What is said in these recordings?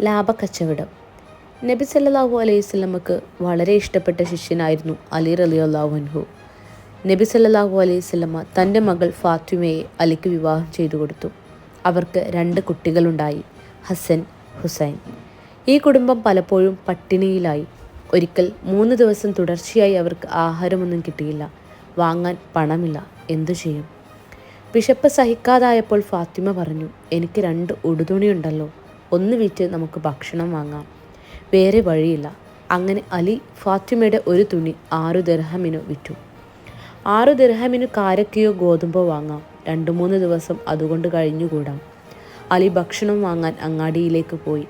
ലാഭക്കച്ചവടം. നബി സല്ലാഹു അലൈഹി സ്വലമക്ക് വളരെ ഇഷ്ടപ്പെട്ട ശിഷ്യനായിരുന്നു അലി അലി അൻഹു. നബി സല്ലാഹു അലൈഹി സ്വലമ തന്റെ മകൾ ഫാത്തിമയെ അലിക്ക് വിവാഹം ചെയ്തു കൊടുത്തു. അവർക്ക് രണ്ട് കുട്ടികളുണ്ടായി ഹസൻ ഹുസൈൻ. ഈ കുടുംബം പലപ്പോഴും പട്ടിണിയിലായി. ഒരിക്കൽ മൂന്ന് ദിവസം തുടർച്ചയായി അവർക്ക് ആഹാരമൊന്നും കിട്ടിയില്ല. വാങ്ങാൻ പണമില്ല. എന്തു ചെയ്യും? വിശപ്പ് സഹിക്കാതായപ്പോൾ ഫാത്തിമ പറഞ്ഞു എനിക്ക് രണ്ട് ഉടുതുണിയുണ്ടല്ലോ. ഒന്ന് വിറ്റ് നമുക്ക് ഭക്ഷണം വാങ്ങാം. വേറെ വഴിയില്ല. അങ്ങനെ അലി ഫാത്തിമയുടെ ഒരു തുണി ആറു ദർഹമിനു വിറ്റു. ആറു ദർഹമിനു കാരക്കയോ ഗോതമ്പോ വാങ്ങാം. രണ്ടു മൂന്ന് ദിവസം അതുകൊണ്ട് കഴിഞ്ഞുകൂടാം. അലി ഭക്ഷണം വാങ്ങാൻ അങ്ങാടിയിലേക്ക് പോയി.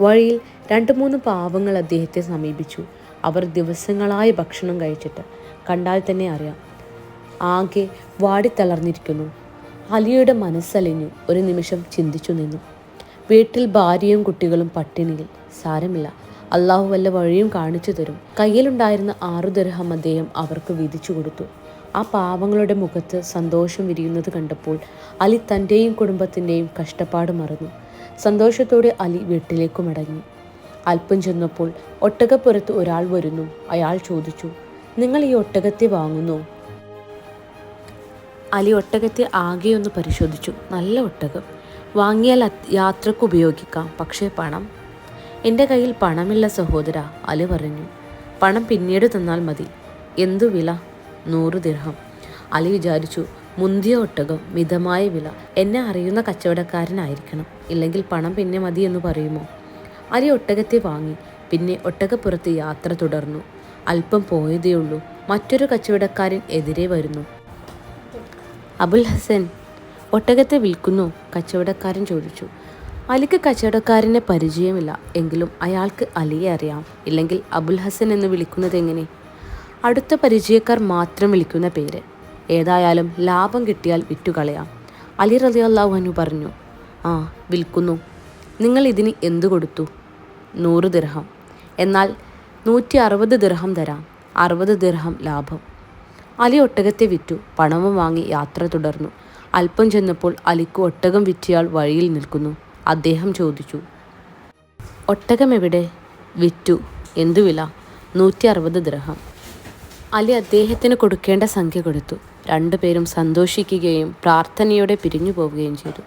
വഴിയിൽ രണ്ട് മൂന്ന് പാവങ്ങൾ അദ്ദേഹത്തെ സമീപിച്ചു. അവർ ദിവസങ്ങളായി ഭക്ഷണം കഴിച്ചിട്ട്. കണ്ടാൽ തന്നെ അറിയാം. ആകെ വാടിത്തളർന്നിരിക്കുന്നു അലിയുടെ മനസ്സലിഞ്ഞു. ഒരു നിമിഷം ചിന്തിച്ചു നിന്നു. വീട്ടിൽ ഭാര്യയും കുട്ടികളും പട്ടിണിയിൽ. സാരമില്ല. അള്ളാഹു വല്ല വഴിയും കാണിച്ചു തരും. കയ്യിലുണ്ടായിരുന്ന ആറു ദർഹം അദ്ദേഹം അവർക്ക് വിധിച്ചു കൊടുത്തു. ആ പാവങ്ങളുടെ മുഖത്ത് സന്തോഷം വിരിയുന്നത് കണ്ടപ്പോൾ അലി തന്റെയും കുടുംബത്തിന്റെയും കഷ്ടപ്പാട് മറന്നു. സന്തോഷത്തോടെ അലി വീട്ടിലേക്ക് മടങ്ങി. അല്പം ചെന്നപ്പോൾ ഒട്ടകപ്പുറത്ത് ഒരാൾ വരുന്നു. അയാൾ ചോദിച്ചു നിങ്ങൾ ഈ ഒട്ടകത്തെ വാങ്ങുന്നു? അലി ഒട്ടകത്തെ ഒന്ന് പരിശോധിച്ചു. നല്ല ഒട്ടകം. വാങ്ങിയാൽ യാത്രയ്ക്ക് ഉപയോഗിക്കാം. പക്ഷേ പണം എന്റെ കയ്യിൽ പണമില്ല സഹോദര അലി പറഞ്ഞു. പണം പിന്നീട് തന്നാൽ മതി. എന്തു വില? നൂറ് ദിർഹം. അലി വിചാരിച്ചു മുന്തിയ ഒട്ടകം മിതമായ വില. എന്നെ അറിയുന്ന കച്ചവടക്കാരനായിരിക്കണം. ഇല്ലെങ്കിൽ പണം പിന്നെ മതി എന്ന് പറയുമോ? അലി ഒട്ടകത്തെ വാങ്ങി. പിന്നെ ഒട്ടകപ്പുറത്ത് യാത്ര തുടർന്നു. അല്പം പോയതേയുള്ളൂ. മറ്റൊരു കച്ചവടക്കാരൻ എതിരെ വരുന്നു. അബുൽ ഹസൻ ഒട്ടകത്തെ വിൽക്കുന്നു കച്ചവടക്കാരൻ ചോദിച്ചു. അലിക്ക് കച്ചവടക്കാരനെ പരിചയമില്ല എങ്കിലും അയാൾക്ക് അലിയെ അറിയാം. ഇല്ലെങ്കിൽ അബുൽ ഹസൻ എന്ന് വിളിക്കുന്നത് എങ്ങനെ? അടുത്ത പരിചയക്കാർ മാത്രം വിളിക്കുന്ന പേര്. ഏതായാലും ലാഭം കിട്ടിയാൽ വിറ്റുകളയാം. അലി റലി അള്ളാഹുനു പറഞ്ഞു ആ വിൽക്കുന്നു. നിങ്ങൾ ഇതിന് എന്തു കൊടുത്തു? നൂറ് ദിർഹം. എന്നാൽ നൂറ്റി അറുപത് ദിർഹം തരാം. അറുപത് ദിർഹം ലാഭം. അലി ഒട്ടകത്തെ വിറ്റു പണവും വാങ്ങി യാത്ര തുടർന്നു. അല്പം ചെന്നപ്പോൾ അലിക്ക് ഒട്ടകം വിറ്റയാൾ വഴിയിൽ നിൽക്കുന്നു. അദ്ദേഹം ചോദിച്ചു ഒട്ടകം എവിടെ? വിറ്റു. എന്തു വില? നൂറ്റി അറുപത് ദ്രഹം അലി അദ്ദേഹത്തിന് കൊടുക്കേണ്ട സംഖ്യ കൊടുത്തു. രണ്ടുപേരും സന്തോഷിക്കുകയും പ്രാർത്ഥനയോടെ പിരിഞ്ഞു പോവുകയും ചെയ്തു.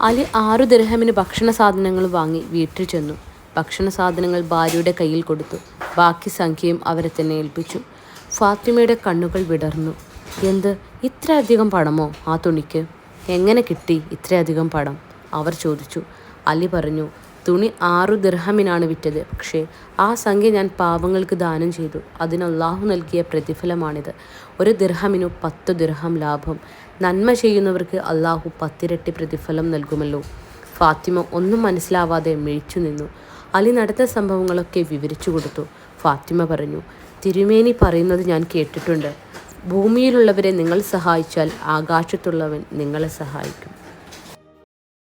അലി ആറു ദിർഹമിന് ഭക്ഷണ സാധനങ്ങൾ വാങ്ങി വീട്ടിൽ ചെന്നു. ഭക്ഷണ സാധനങ്ങൾ ഭാര്യയുടെ കയ്യിൽ കൊടുത്തു. ബാക്കി സംഖ്യയും അവരെ തന്നെ ഏൽപ്പിച്ചു. ഫാത്തിമയുടെ കണ്ണുകൾ വിടർന്നു. എന്ത്? ഇത്രയധികം പണമോ? ആ തുണിക്ക്. എങ്ങനെ കിട്ടി ഇത്രയധികം പണം? അവർ ചോദിച്ചു. അലി പറഞ്ഞു തുണി ആറു ദിർഹമിനാണ് വിറ്റത്. പക്ഷേ ആ സംഖ്യ ഞാൻ പാവങ്ങൾക്ക് ദാനം ചെയ്തു. അതിന് അള്ളാഹു നൽകിയ പ്രതിഫലമാണിത്. ഒരു ദിർഹമിനു പത്ത് ദിർഹം ലാഭം. നന്മ ചെയ്യുന്നവർക്ക് അള്ളാഹു പത്തിരട്ടി പ്രതിഫലം നൽകുമല്ലോ. ഫാത്തിമ ഒന്നും മനസ്സിലാവാതെ മിഴിച്ചു നിന്നു. അലി നടന്ന സംഭവങ്ങളൊക്കെ വിവരിച്ചു കൊടുത്തു. ഫാത്തിമ പറഞ്ഞു തിരുമേനി പറയുന്നത് ഞാൻ കേട്ടിട്ടുണ്ട്. ഭൂമിയിലുള്ളവരെ നിങ്ങൾ സഹായിച്ചാൽ ആകാശത്തുള്ളവൻ നിങ്ങളെ സഹായിക്കും.